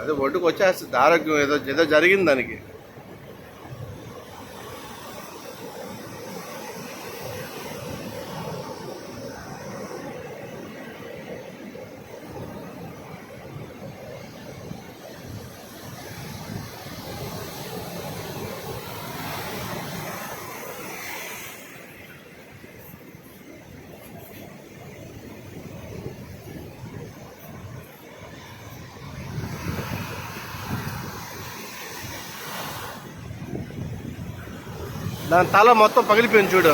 అదే ఒడ్డుకు వచ్చేస్తుంది ఆరోగ్యం ఏదో ఏదో జరిగింది దానికి. దాని తల మొత్తం పగిలిపోయింది చూడు.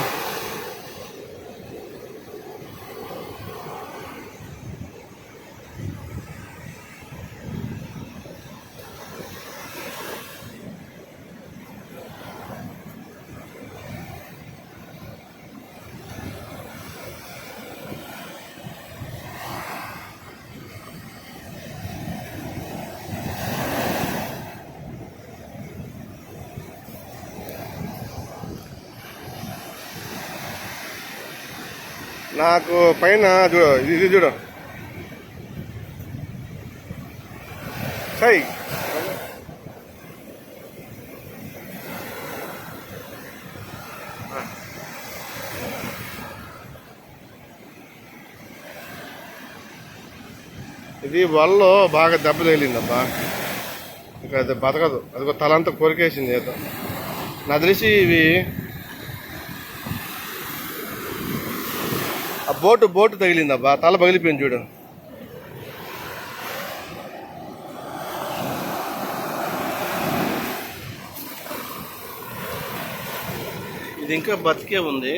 నాకు పైన చూడు ఇది ఇది చూడు. సై. ఇది వల్లో బాగా దెబ్బ తగిలిందబ్బా. ఇంకా అది బతకదు. అది తలంతా కొరికేసింది ఏదో. నా తెలిసి ఇవి ఆ బోటు బోటు తగిలిందబ్బా. తల పగిలిపోయింది చూడు. ఇది ఇంకా బతికే ఉంది.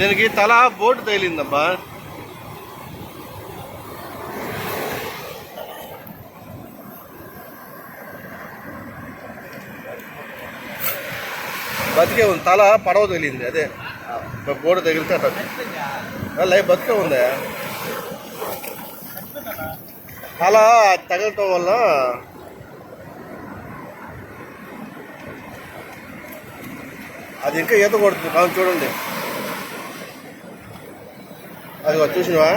దీనికి తల బోటు తగిలిందబ్బా. బతికే ఉంది. తల పడవ తగిలింది. అదే. గోడ తగిలితే అట్లా. లైఫ్ బతికే ఉంది. తల తగలటం వల్ల అది ఇంకా ఈత కొడుతుంది. కాదు చూడండి. అది చూసినవా?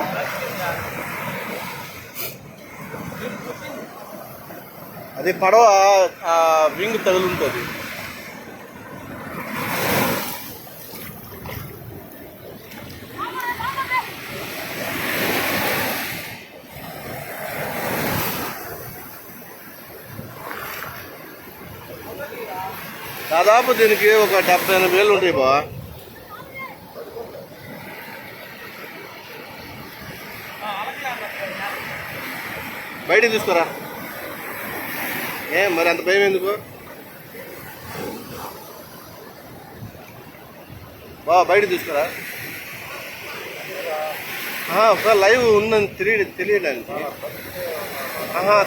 అది పడవ వింగ్ తగులుంటుంది. దాదాపు దీనికి ఒక డెబ్బై ఎనభై వేలు ఉంటాయి బా. బయటికి తీసుకురా. ఏ మరి అంత భయం ఎందుకు? బా బయట తీసుకురా. ఆహా, ఒక లైవ్ ఉందని తెలియ తెలియడానికి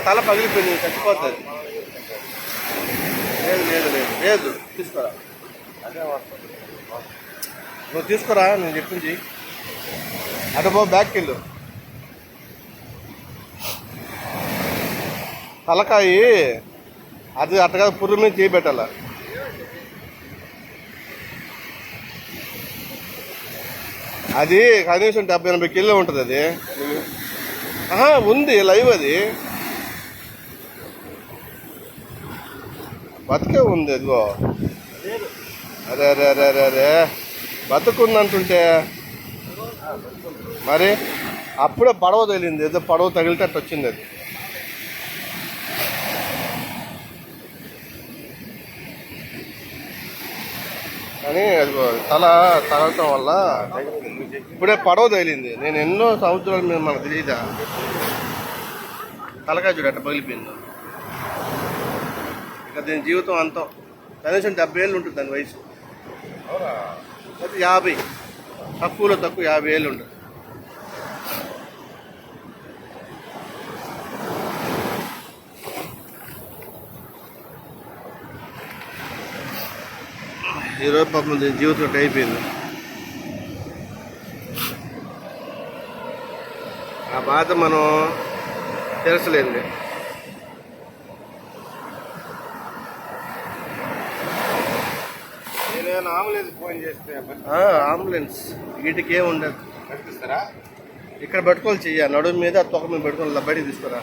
తల పగిలిపోయింది చచ్చిపోతుంది. లేదు లేదు లేదు లేదు. తీసుకురా. నువ్వు తీసుకురా నేను చెప్పింది. అటు పో బ్యాక్కి వెళ్ళు. తలకాయి అది అట్టగా పుర్రు మీద చేపెట్టాల అది కనీసం డెబ్బై ఎనభై కిలో ఉంటుంది అది. ఆహా ఉంది లైవ్ అది. బతికే ఉంది అదిగో అరే అరే అరే అరే అరే. బతుకుందంటుంటే. మరి అప్పుడే పడవ తగిలింది ఏదో పడవ తగిలిటట్టు వచ్చింది అది. కానీ అది తల తగలటం వల్ల ఇప్పుడే పడవ తగిలింది. నేను ఎన్నో సంవత్సరాలు మీద మనకు తెలియదా? తలకాయ చూడట పగిలిపోయింది. ఇక దీని జీవితం అంతం కనీసం డెబ్బై ఏళ్ళు ఉంటుంది దాని వయసు. అది యాభై. తక్కువలో తక్కువ యాభై ఏళ్ళు ఉంటుంది. ఈరోజు పాపం దీని జీవితం అయిపోయింది. ఆ బాధ మనం తెలుసలేండి. అంబులెన్స్ వీటికి ఏమి ఉండదు. ఇక్కడ పట్టుకోవాలి చెయ్య నడుము మీద తొక్క మీద పెట్టుకోవాలి బయటికి తీసుకురా